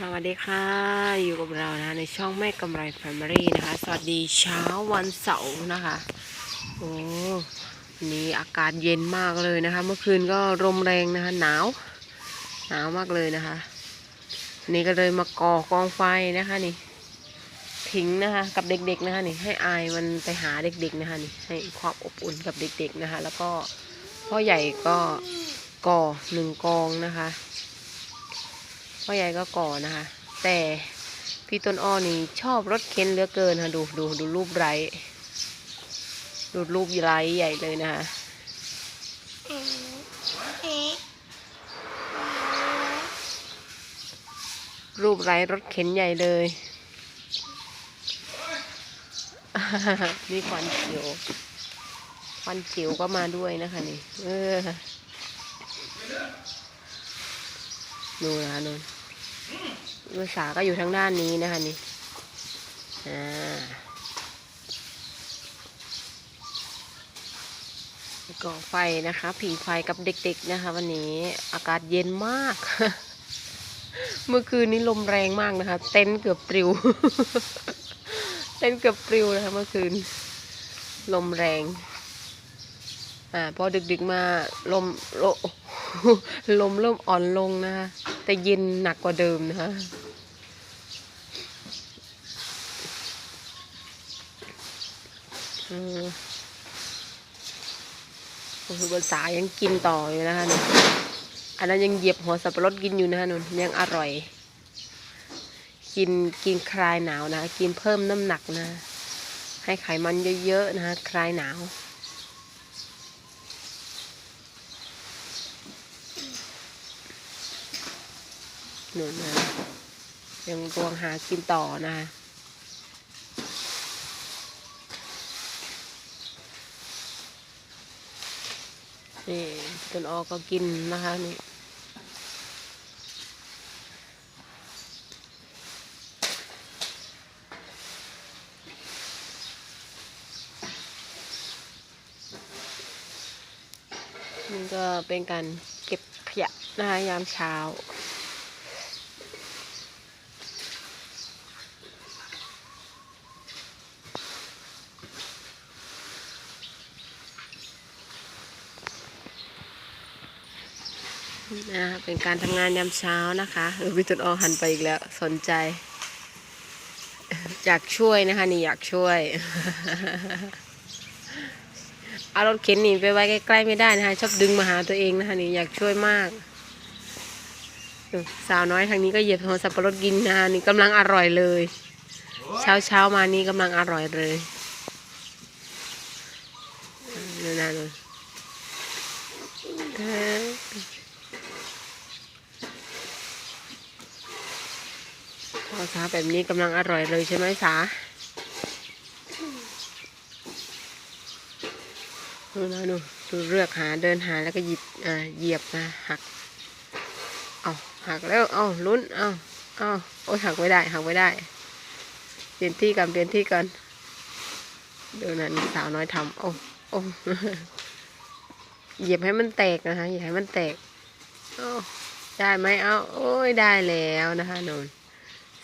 สวัสดีค่ะ อยู่กับเรานะในช่องแม่กำไรแฟมิลี่นะคะ สวัสดีเช้าวันเสาร์นะคะโอ้นนี้อากาศเย็นมากเลยนะคะ เมื่อคืนก็ลมแรงนะคะหนาวหนาวมากเลยนะคะ นี่ก็เลยมาก่อกองไฟนะคะนี่ทิ้งนะคะกับเด็กๆนะคะนี่ให้อายมันไปหาเด็กๆนะคะนี่ให้ความอบอุ่นกับเด็กๆนะคะ แล้วก็พ่อใหญ่ก็ก่อหนึ่งกองนะคะ พ่อใหญ่ก็ก่อนะคะ แต่พี่ต้นอ้อนี่ชอบรถเข็นเหลือเกินค่ะดูดูดูรูปไรดูรูปไรใหญ่เลยนะคะรูปไรรถเข็นใหญ่เลย นี่ควันจิ๋วควันจิ๋วก็มาด้วยนะคะนี่ เออ ดูนะคะนนภาษาก็อยู่ทางด้านนี้นะคะนี่อ่าก่อไฟนะคะผิงไฟกับเด็กๆนะคะ วันนี้อากาศเย็นมาก เมื่อคืนนี้ลมแรงมากนะคะ เต็นเกือบปลิว เต็นเกือบปลิวนะคะเมื่อคืน ลมแรงอ่าพอดึกๆมาลมโลลมเริ่มอ่อนลงนะคะ แต่เย็นหนักกว่าเดิมนะคะอืมโอ้โหภาษายังกินต่ออยู่นะคะนี่อันนั้นยังเหยียบหัวสับปะรดกินอยู่นะคะนุ่นยังอร่อย กินกินคลายหนาวนะ กินเพิ่มน้ำหนักนะ ให้ไขมันเยอะๆนะคะคลายหนาว หนุนนะยังรวงหากินต่อนะคะนี่ต้นออกก็กินนะคะนี่นี่ก็เป็นการเก็บขยะนะคะยามเช้า นะเป็นการทำงานยามเช้านะคะเออพี่ตุนออหันไปอีกแล้วสนใจ อยากช่วยนะคะ นี่อยากช่วยเอารถเข็นนี่ไปไว้ใกล้ๆไม่ได้นะคะ ชอบดึงมาหาตัวเองนะคะ นี่อยากช่วยมากสาวน้อยทางนี้ก็เหยียบโทรสับปะรดกินนะคะนี่กำลังอร่อยเลย เช้าเช้ามานี่กำลังอร่อยเลยนั่นๆเลย เออข้าวสาแบบนี้กำลังอร่อยเลยใช่ไหมสาดูนะดูดูเลือกหาเดินหาแล้วก็หยิบอ่าเหยียบมาหักเอาหักแล้วเอาลุ้นเอาเอาโอ้ยหักไม่ได้หักไม่ได้ เปลี่ยนที่กันเปลี่ยนที่กันดูนะนี่สาวน้อยทำโอ้โอ้เหยียบให้มันแตกนะคะอย่าให้มันแตกโอ้ได้ไหมเอาโอ้ยได้แล้วนะคะนน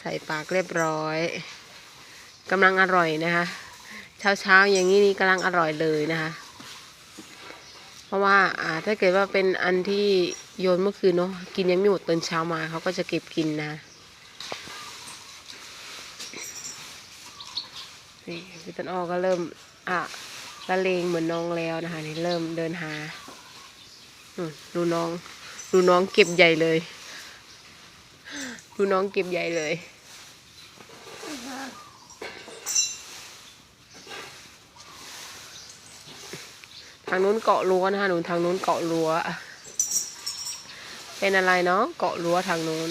ใส่ปากเรียบร้อยกำลังอร่อยนะคะ เช้าเช้าอย่างนี้นี่กำลังอร่อยเลยนะคะ เพราะว่าอ่าถ้าเกิดว่าเป็นอันที่โยนเมื่อคืนเนาะกินยังไม่หมดตอนเช้ามาเขาก็จะเก็บกินนะนี่พี่ต้นอ้อก็เริ่มอะละเลงเหมือนน้องแล้วนะคะนี่เริ่มเดินหาดูน้องดูน้องเก็บใหญ่เลย ดูน้องเก็บใหญ่เลย ทางนู้นเกาะรั้วนะคะหนูทางนู้นเกาะรั้ว เป็นอะไรเนาะเกาะรั้วทางนู้น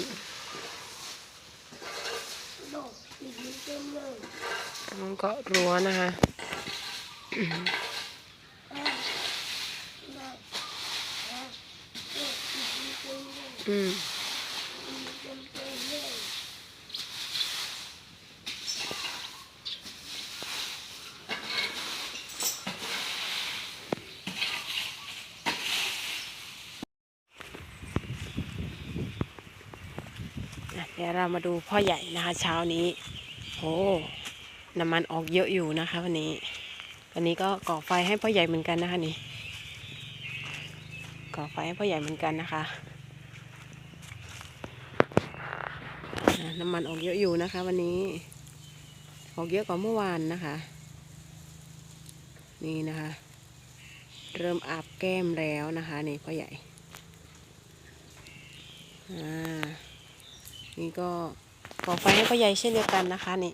ทางนู้นเกาะรั้วนะคะอืม เดี๋ยวเรามาดูพ่อใหญ่นะคะ เช้านี้โอ้น้ำมันออกเยอะอยู่นะคะ วันนี้ วันนี้ก็ก่อไฟให้พ่อใหญ่เหมือนกันนะคะนี่ ก่อไฟให้พ่อใหญ่เหมือนกันนะคะ น้ำมันออกเยอะอยู่นะคะ วันนี้ ออกเยอะกว่าเมื่อวานนะคะ นี่นะคะ เริ่มอาบแก้มแล้วนะคะ นี่พ่อใหญ่ อ่า นี่ก็ก่อไฟให้พ่อใหญ่เช่นเดียวกันนะคะนี่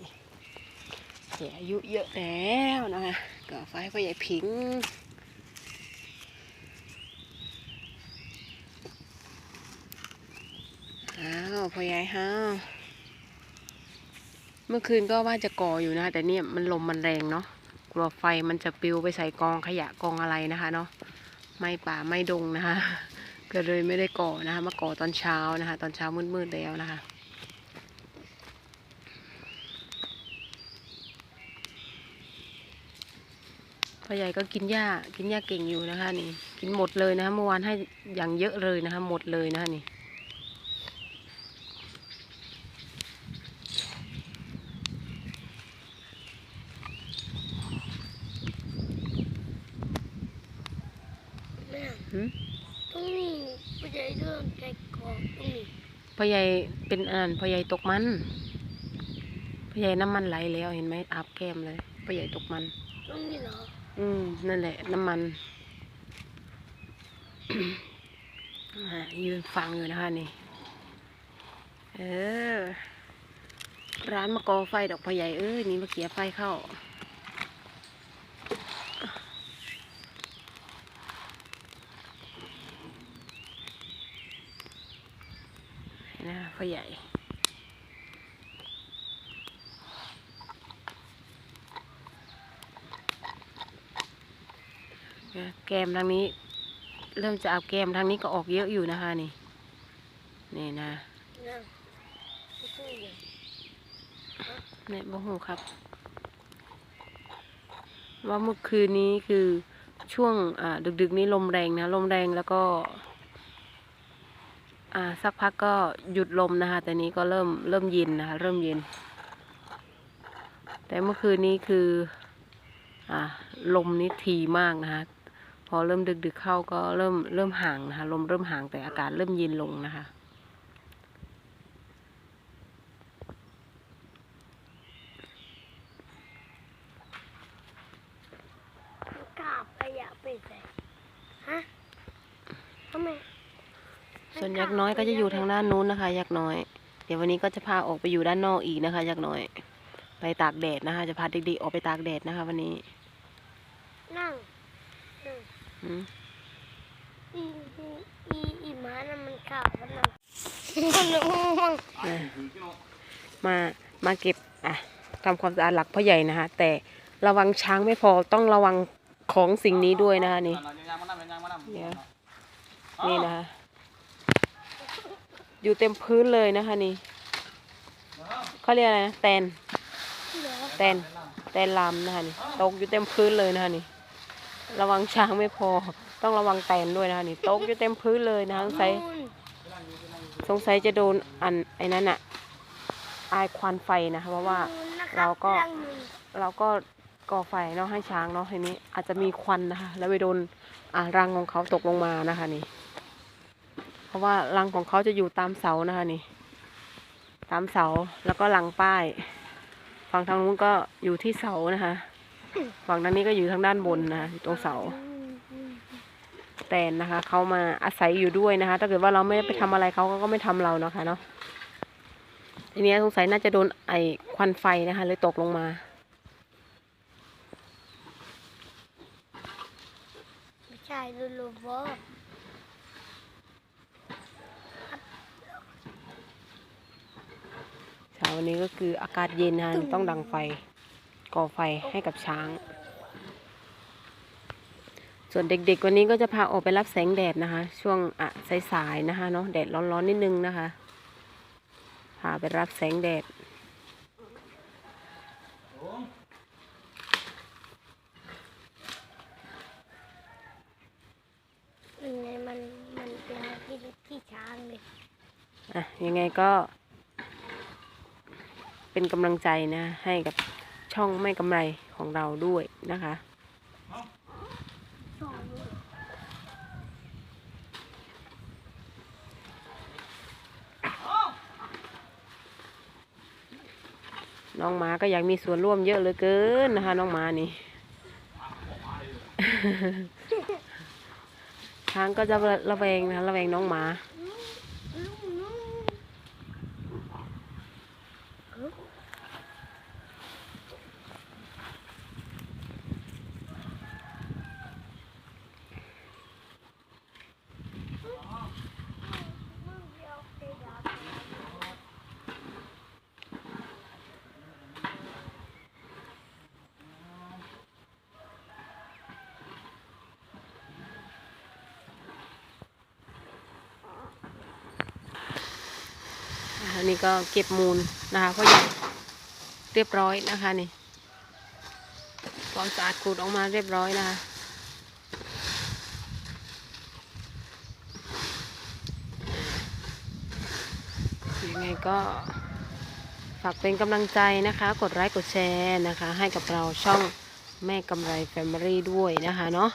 แกอายุเยอะแล้วนะคะก่อไฟให้พ่อใหญ่ผิงอ้าวพ่อใหญ่ฮ้าวเมื่อคืนก็ว่าจะก่ออยู่นะคะแต่เนี่ยมันลมมันแรงเนาะกลัวไฟมันจะปิวไปใส่กองขยะกองอะไรนะคะเนาะไม่ป่าไม่ดงนะคะก็เลยไม่ได้ก่อนะคะมาก่อตอนเช้านะคะ ตอนเช้ามืดๆแล้วนะคะ พ่อใหญ่ก็กินหญ้ากินหญ้าเก่งอยู่นะคะ นี่ กินหมดเลยนะคะเมื่อวานให้อย่างเยอะเลยนะคะ หมดเลยนะคะนี่แม่หืมตรงนี้ไม่ใช่เรื่องใจกรอกตรงนี้พ่อใหญ่เป็นอันนั้นพ่อใหญ่ตกมันพ่อใหญ่น้ำมันไหลแล้วเห็นไหมอาบแก้มเลยพ่อใหญ่ตกมันตรงนี้เหรอ อืม นั่นแหละ น้ำมันยืนฟังอยู่นะคะนี่ เออ ร้านมะกอไฟดอกพะใหญ่เอ้ยนี่มาเกียไฟเข้า นะพ่อใหญ่ นะ แก้มทางนี้ เริ่มจะเอาแก้มทางนี้ก็ออกเยอะอยู่นะคะนี่ นี่นะนั่งไม่ใช่เหรอเนี่ยบ่หูครับ ว่าเมื่อคืนนี้คือช่วงอ่าดึกๆนี้ลมแรงนะ ลมแรงแล้วก็ อ่าสักพักก็หยุดลมนะคะ แต่นี้ก็เริ่มเริ่มเย็นนะคะ เริ่มเย็น แต่เมื่อคืนนี้คือ อ่า ลมนี้ทีมากนะคะพ อเริ่มดึกๆเข้าก็เริ่มเริ่มห่างนะคะลมเริ่มห่างแต่อากาศเริ่มเย็นลงนะคะกราบขยะไปใส่ฮะทำไมส่วนยักษ์น้อยก็จะอยู่ทางด้านนู้นนะคะ ยักษ์น้อย เดี๋ยววันนี้ก็จะพาออกไปอยู่ด้านนอกอีกนะคะ ยักษ์น้อย ไปตากแดดนะคะ จะพาเด็กๆออกไปตากแดดนะคะ วันนี้ นั่งนั่ง อีอีอีอีหมานั่นมันข่าวมันนั่งมันง่วงมามาเก็บอะทำความสะอาดหลักพ่อใหญ่นะคะแต่ระวังช้างไม่พอต้องระวังของสิ่งนี้ด้วยนะคะนี่เดี๋ยนี่นะคะอยู่เต็มพื้นเลยนะคะนี่เขาเรียกอะไรนะแตนแตนแตนลามนะคะนี่ตกอยู่เต็มพื้นเลยนะคะนี่ ระวังช้างไม่พอ ต้องระวังแตนด้วยนะคะนี่ตกอยู่เต็มพื้นเลยนะคะสงสัยสงสัยจะโดนอันไอ้นั้นอะอายควันไฟนะคะเพราะว่าเราก็เราก็ก่อไฟเนาะให้ช้างเนาะทีนี้อาจจะมีควันนะคะแล้วไปโดนอ่ารังของเขาตกลงมานะคะนี่ เพราะว่ารังของเขาจะอยู่ตามเสานะคะนี่ ตามเสาแล้วก็หลังป้าย ฝั่งทางนู้นก็อยู่ที่เสานะคะ ฝั่งด้านนี้ก็อยู่ทางด้านบนนะคะอยู่ตรงเสา แตนนะคะเขามาอาศัยอยู่ด้วยนะคะ ถ้าเกิดว่าเราไม่ได้ไปทำอะไรเขาก็ไม่ทำเราเนาะค่ะเนาะทีนี้สงสัยน่าจะโดนไอควันไฟนะคะเลยตกลงมาไม่ใช่ลูลูบอเช้าวันนี้ก็คืออากาศเย็นนะคะต้องดังไฟ ก่อไฟให้กับช้าง ส่วนเด็กๆวันนี้ก็จะพาออกไปรับแสงแดดนะคะ ช่วงอะสายๆนะคะเนาะแดดร้อนๆนิดนึงนะคะ พาไปรับแสงแดดยังไงมันมันเป็นที่ที่ช้างเลยอะยังไงก็เป็นกำลังใจนะให้กับ ช่องไม่กำไรของเราด้วยนะคะ น้องหมาก็อยากมีส่วนร่วมเยอะเหลือเกินนะคะ น้องหมานี่ ช้างก็จะระแวงนะคะระแวงน้องหมา นนี้ก็เก็บมูลนะคะเพราะยังเรียบร้อยนะคะนี่ความสะอาดขูดออกมาเรียบร้อยนะคะยังไงก็ฝากเป็นกำลังใจนะคะ กดไลค์กดแชร์นะคะ ให้กับเราช่องแม่กำไรแฟมิลี่ด้วยนะคะเนาะ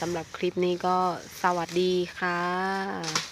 สำหรับคลิปนี้ก็สวัสดีค่ะ